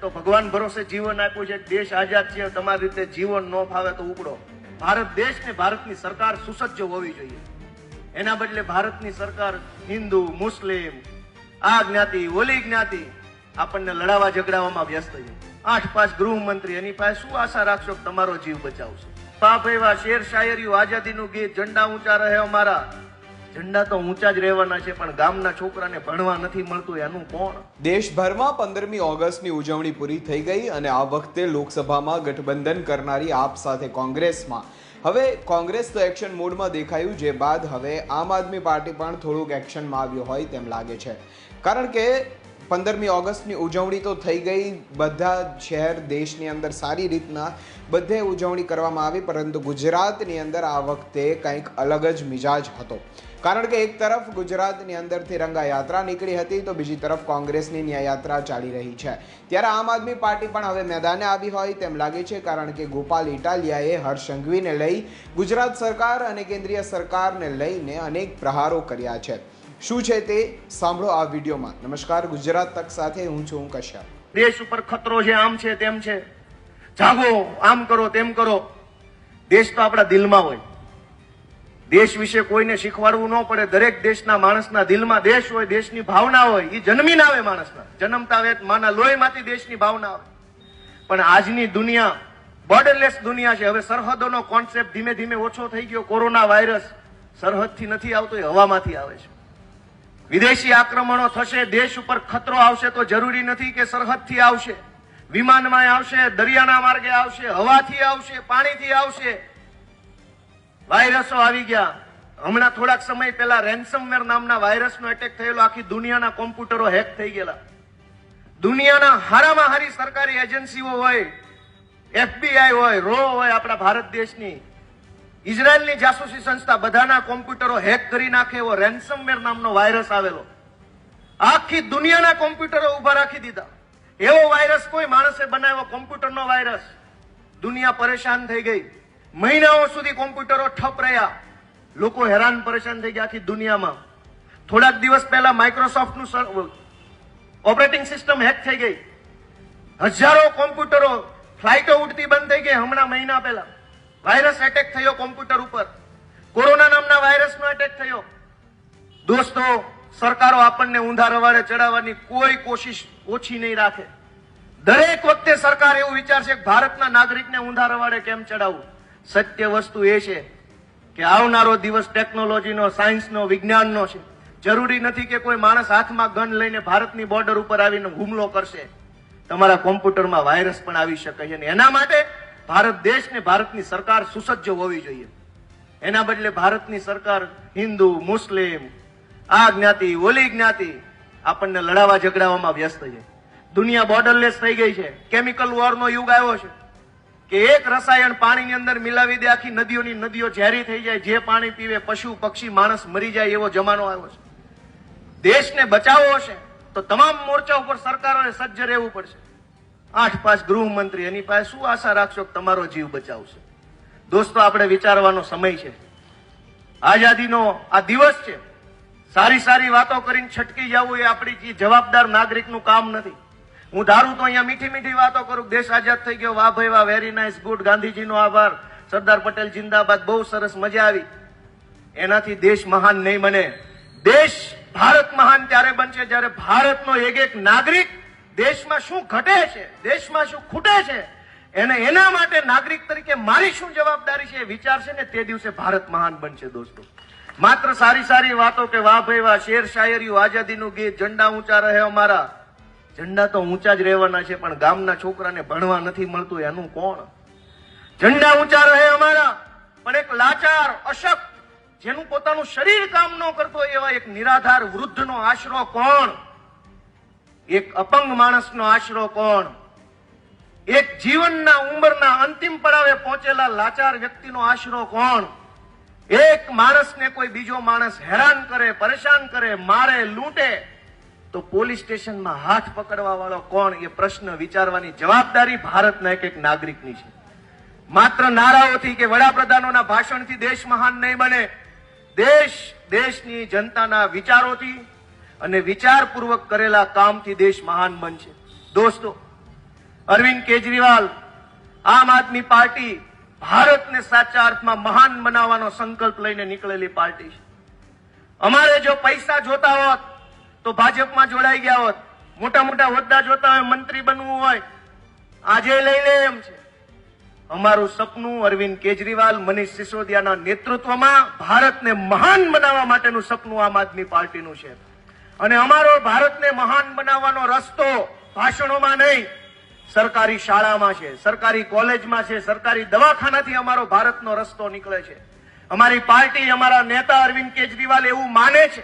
તો ભગવાન ભરોસે જીવન આપ્યું છે. દેશ આઝાદ છે તમારી રીતે જીવન ન ફાવે તો ઉપડો ભારત દેશ ને ભારતની સરકાર સુસજ્જ હોવી જોઈએ. એના બદલે ભારતની સરકાર હિન્દુ, મુસ્લિમ, આ જ્ઞાતિ, ઓલી જ્ઞાતિ આપણને લડાવા ઝઘડાવામાં વ્યસ્ત છે. આઠ પાંચ ગૃહમંત્રી, એની પાસે શું આશા રાખશો તમારો જીવ બચાવશે? પાપ એવા શેર શાયરીઓ આઝાદીનું ગીત, ઝંડા ઊંચા રહે અમારા. ઝંડા તો ઊંચા જ રહેવાના છે, પણ ગામના છોકરાને ભણવા નથી મળતું, એનું કોણ? દેશભરમાં પંદરમી ઓગસ્ટની ઉજવણી પૂરી થઈ ગઈ અને આ વખતે લોકસભામાં ગઠબંધન કરનારી આપ સાથે કોંગ્રેસમાં. હવે કોંગ્રેસ તો એક્શન મોડમાં દેખાયું જે બાદ હવે આમ આદમી પાર્ટી પણ થોડુંક એક્શનમાં આવ્યું હોય તેમ લાગે છે. કારણ કે પંદરમી ઓગસ્ટની ઉજવણી તો થઈ ગઈ. બધા શહેર દેશની અંદર સારી રીતના બધે ઉજવણી કરવામાં આવી, પરંતુ ગુજરાતની અંદર આ વખતે કંઈક અલગ જ મિજાજ હતો. કારણ કે એક તરફ ગુજરાતની અંદરથી રંગા યાત્રા નીકળી હતી, તો બીજી તરફ કોંગ્રેસની ન્યાયયાત્રા ચાલી રહી છે. ત્યારે આમ આદમી પાર્ટી પણ હવે મેદાને આવી હોય તેમ લાગે છે, કારણ કે ગોપાલ ઇટાલિયાએ હર્ષ સંઘવીને લઈ ગુજરાત સરકાર અને કેન્દ્રીય સરકારને લઈને અનેક પ્રહારો કર્યા છે. શું છે તે સાંભળો આ વિડીયોમાં. નમસ્કાર, ગુજરાત તક સાથે હું છું કશ્યપ. દેશ ઉપર ખતરો છે, આમ છે, તેમ છે. જાગો, આમ કરો, તેમ કરો. દેશ તો આપણા દિલમાં હોય. દેશ વિશે કોઈને શીખવાડવું ન પડે. દરેક દેશના માણસના દિલમાં દેશ હોય, દેશની ભાવના હોય. એ જન્મીને આવે માણસના. જન્મતા વેત માના લોહીમાંથી દેશની ભાવના આવે. પણ આજની દુનિયા બોર્ડરલેસ દુનિયા છે. હવે સરહદોનો કોન્સેપ્ટ ધીમે ધીમે ઓછો થઈ ગયો. કોરોના વાયરસ સરહદથી નથી આવતો, એ હવામાંથી આવે છે. વિદેશી આક્રમણો થશે, દેશ ઉપર ખતરો આવશે તો જરૂરી નથી કે સરહદથી આવશે. વિમાનમાં આવશે, દરિયાના માર્ગે આવશે, હવાથી આવશે, પાણીથી આવશે. વાયરસો આવી ગયા. હમણાં થોડાક સમય પહેલા રેન્સમવેર નામના વાયરસનો એટેક થયેલો, આખી દુનિયાના કોમ્પ્યુટરો હેક થઈ ગયેલા. દુનિયાના હારામાં હારી સરકારી એજન્સીઓ હોય એફબીઆઈ હોય રો હોય આપણા ભારત દેશની. ઇઝરાયલની જાસૂસી સંસ્થા બધાના કોમ્પ્યુટરો હેક કરી નાખે એવો રેન્સમવેર નામનો વાયરસ આવેલો. આખી દુનિયાના કોમ્પ્યુટરો ઊભા રાખી દીધા. એવો વાયરસ કોઈ માણસે બનાવ્યો? કોમ્પ્યુટરનો વાયરસ દુનિયા પરેશાન થઈ ગઈ. મહિનાઓ સુધી કોમ્પ્યુટરો ઠપ રહ્યા. લોકો હેરાન પરેશાન થઈ ગયા આખી દુનિયામાં. થોડાક દિવસ પહેલા માઇક્રોસોફ્ટનું ઓપરેટિંગ સિસ્ટમ હેક થઈ ગઈ. હજારો કોમ્પ્યુટરો ફ્લાઇટો ઉડતી બંધ થઈ ગઈ હમણાં મહિના પહેલા. વાયરસ એટેક થયો કોમ્પ્યુટર ઉપર. કોરોના નામના વાયરસનો એટેક થયો. દોસ્તો, સરકારો આપણને ઊંધા રવાડે ચડાવવાની કોઈ કોશિશ ઓછી નહીં રાખે. દરેક વખતે સરકાર એવું વિચારશે કે ભારતના નાગરિકને ઊંધા રવાડે કેમ ચડાવવું? સત્ય વસ્તુ એ છે કે આવનારો દિવસ ટેકનોલોજીનો સાયન્સનો વિજ્ઞાનનો છે. જરૂરી નથી કે કોઈ માણસ હાથમાં ગન લઈને ભારતની બોર્ડર ઉપર આવીને હુમલો કરશે. તમારા કોમ્પ્યુટરમાં વાયરસ પણ આવી શકે છે અને એના માટે ભારત દેશ ને ભારતની સરકાર સુસજ્જ હોવી જોઈએ. એના બદલે ભારતની સરકાર હિન્દુ, મુસ્લિમ, આ જ્ઞાતિ, ઓલી જ્ઞાતિ આપણને લડાવા ઝઘડાવામાં વ્યસ્ત છે. દુનિયા બોર્ડરલેસ થઈ ગઈ છે. કેમિકલ વોરનો યુગ આવ્યો છે. કે એક રસાયણ પાણીની અંદર મિલાવી દે, આખી નદીઓની નદીઓ ઝેરી થઈ જાય, જે પાણી પીવે, પશુ, પક્ષી, માણસ મરી જાય એવો જમાનો આવ્યો છે. દેશને બચાવવો હશે, તો તમામ મોરચા ઉપર સરકારોને સજ્જ રહેવું પડશે. આઠ પાંચ ગૃહમંત્રી, એની પાસે શું આશા રાખશો તમારો જીવ બચાવશે? દોસ્તો, આપણે વિચારવાનો સમય છે. આઝાદીનો આ દિવસ છે. સારી સારી વાતો કરીને છટકી જવું એ આપણી જવાબદાર નાગરિકનું કામ નથી. હું ધારું તો અહીંયા મીઠી મીઠી વાતો કરું દેશ આઝાદ થઈ ગયો. વાહ ભાઈ, વાહ વેરી નાઇસ ગુડ ગાંધીજીનો આભાર. સરદાર પટેલ જિંદાબાદ, બહુ સરસ મજા આવી. એનાથી દેશ મહાન નહીં બને. દેશ ભારત મહાન ત્યારે બનશે જ્યારે ભારતનો એક એક નાગરિક દેશમાં શું ઘટે છે, દેશમાં શું ખૂટે છે, એને એના માટે નાગરિક તરીકે મારી શું જવાબદારી છે એ વિચારશે ને તે દિવસે ભારત મહાન બનશે દોસ્તો. માત્ર સારી સારી વાતો કે વાહ ભાઈ વાહ, શેર શાયરીઓ, આઝાદીનું ગીત, ઝંડા ઊંચા રહે અમારા. ઝંડા તો ઊંચા જ રહેવાના છે, પણ ગામના છોકરાને ભણવા નથી મળતું, એનું કોણ? ઝંડા ઊંચા રહે અમારા, પણ એક લાચાર, અશક્ત, જેનું પોતાનું શરીર કામ ન કરતો એવા એક નિરાધાર વૃદ્ધનો આશરો કોણ? એક અપંગ માણસનો આશરો કોણ? એક જીવનના ઉંમરના અંતિમ પડાવે પહોંચેલા લાચાર વ્યક્તિનો આશરો કોણ? એક માણસને કોઈ બીજો માણસ હેરાન કરે, પરેશાન કરે, મારે, લૂંટે, તો પોલીસ સ્ટેશનમાં હાથ પકડવા વાળો કોણ? એ પ્રશ્ન વિચારવાની જવાબદારી ભારતના એક એક નાગરિકની છે. માત્ર નારાઓથી કે વડાપ્રધાનોના ભાષણથી દેશ મહાન નહીં બને. દેશ દેશની જનતાના વિચારોથી અને વિચારપૂર્વક કરેલા કામથી દેશ મહાન બનશે. દોસ્તો, અરવિંદ કેજરીવાલ આમ આદમી પાર્ટી ભારતને સાચા અર્થમાં મહાન બનાવવાનો સંકલ્પ લઈને નીકળેલી પાર્ટી છે. અમારે જો પૈસા જોતા હોત, તો ભાજપમાં જોડાઈ ગયા હોત. મોટા મોટા હોદ્દા જોતા હોય, મંત્રી બનવું હોય, આજે લઈ લે એમ છે. અમારું સપનું અરવિંદ કેજરીવાલ, મનીષ સિસોદિયાના નેતૃત્વમાં ભારતને મહાન બનાવવા માટેનું સપનું આમ આદમી પાર્ટીનું છે. અને અમારો ભારતને મહાન બનાવવાનો રસ્તો ભાષણોમાં નહીં, સરકારી શાળામાં છે, સરકારી કોલેજમાં છે, સરકારી દવાખાનાથી અમારો ભારતનો રસ્તો નીકળે છે. અમારી પાર્ટી, અમારા નેતા અરવિંદ કેજરીવાલ એવું માને છે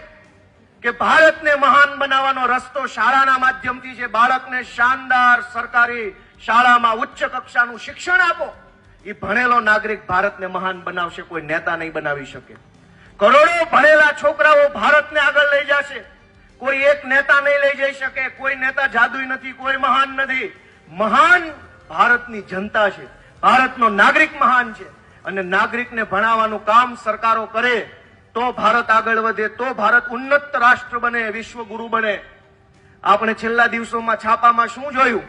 કે ભારતને મહાન બનાવવાનો રસ્તો શાળાના માધ્યમથી છે. બાળકને શાનદાર સરકારી શાળામાં ઉચ્ચ કક્ષાનું શિક્ષણ આપો. એ ભણેલો નાગરિક ભારતને મહાન બનાવશે, કોઈ નેતા નહીં બનાવી શકે. કરોડો ભણેલા છોકરાઓ ભારતને આગળ લઈ જશે. કોઈ એક નેતા નહીં લઈ જઈ શકે, કોઈ નેતા જાદુઈ નથી, કોઈ મહાન નથી. મહાન ભારતની જનતા છે. ભારતનો નાગરિક મહાન છે. અને નાગરિકને ભણાવવાનું કામ સરકારો કરે, તો ભારત આગળ વધે, તો ભારત ઉન્નત રાષ્ટ્ર બને વિશ્વગુરુ બને. આપણે છેલ્લા દિવસોમાં છાપામાં શું જોયું?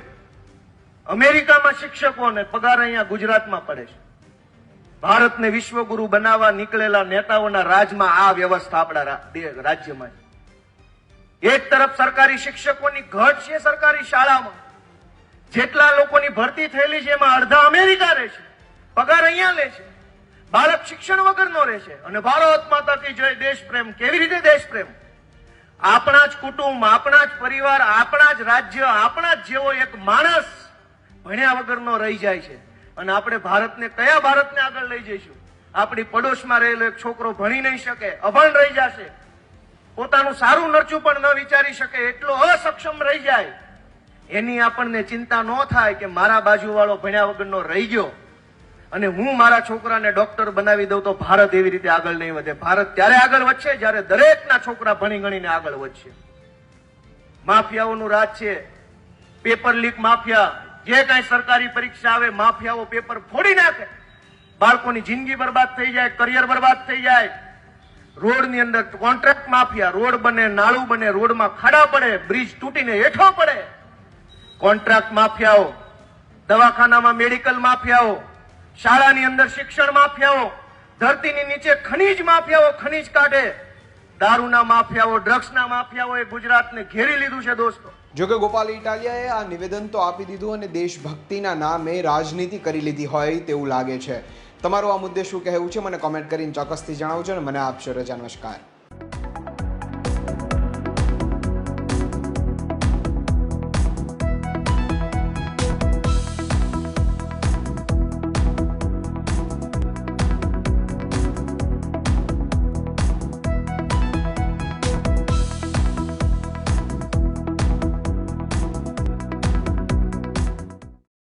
અમેરિકામાં શિક્ષકોને પગાર અહીંયા ગુજરાતમાં પડે છે. ભારતને વિશ્વગુરુ બનાવવા નીકળેલા નેતાઓના રાજમાં આ વ્યવસ્થા આપણા રાજ્યમાં છે. એક તરફ સરકારી શિક્ષકોની ઘટ છે સરકારી શાળામાં. જેટલા લોકોની ભરતી થયેલી છે એમાં અડધા અમેરિકા રહે છે, પગાર અહીંયા લે છે, બાળક શિક્ષણ વગરનો રહે છે. અને ભારત માતાથી જય, દેશ પ્રેમ, કેવી રીતે દેશ પ્રેમ? આપણા જ કુટુંબ, આપણા જ પરિવાર, આપણા જ રાજ્ય, આપણા જ જેવો એક માણસ ભણ્યા વગરનો રહી જાય છે. અને આપણે ભારતને, કયા ભારતને આગળ લઈ જઈશું? આપણી પડોશમાં રહેલો એક છોકરો ભણી નહીં શકે, અભણ રહી જશે. પોતાનું સારું નરચું પણ ન વિચારી શકે, એટલો અસક્ષમ રહી જાય. એની આપણને ચિંતા ન થાય કે મારા બાજુવાળો ભણ્યા વગરનો રહી ગયો. અને હું મારા છોકરાને ડોક્ટર બનાવી દઉં તો ભારત એવી રીતે આગળ નહીં વધે. ભારત ત્યારે આગળ વધશે જ્યારે દરેકના છોકરા ભણી ગણીને આગળ વધશે. માફિયાઓનું રાજ છે. Paper leak mafia. જે કાંઈ સરકારી પરીક્ષા આવે, માફિયાઓ પેપર ફોડી નાખે. બાળકોની જિંદગી બરબાદ થઈ જાય, કરિયર બરબાદ થઈ જાય. રોડની અંદર કોન્ટ્રાક્ટ માફિયા, રોડ બને, નાળું બને, રોડમાં ખાડા પડે, બ્રિજ તૂટીને હેઠો પડે. કોન્ટ્રાક્ટ માફિયાઓ, દવાખાનામાં મેડિકલ માફિયાઓ, શાળાની અંદર શિક્ષણ માફિયાઓ, ધરતીની નીચે ખનીજ માફિયાઓ ખનીજ કાઢે. દારૂના માફિયાઓ, ડ્રગ્સના માફિયાઓએ ગુજરાતને ઘેરી લીધું છે દોસ્તો. જોકે ગોપાલ ઇટાલિયાએ આ નિવેદન તો આપી દીધું અને દેશભક્તિના નામે રાજનીતિ કરી લીધી હોય તેવું લાગે છે. તમારું આ મુદ્દે શું કહેવું છે? મને કોમેન્ટ કરીને ચોક્કસથી જણાવજો અને મને આપશો રજા નમસ્કાર.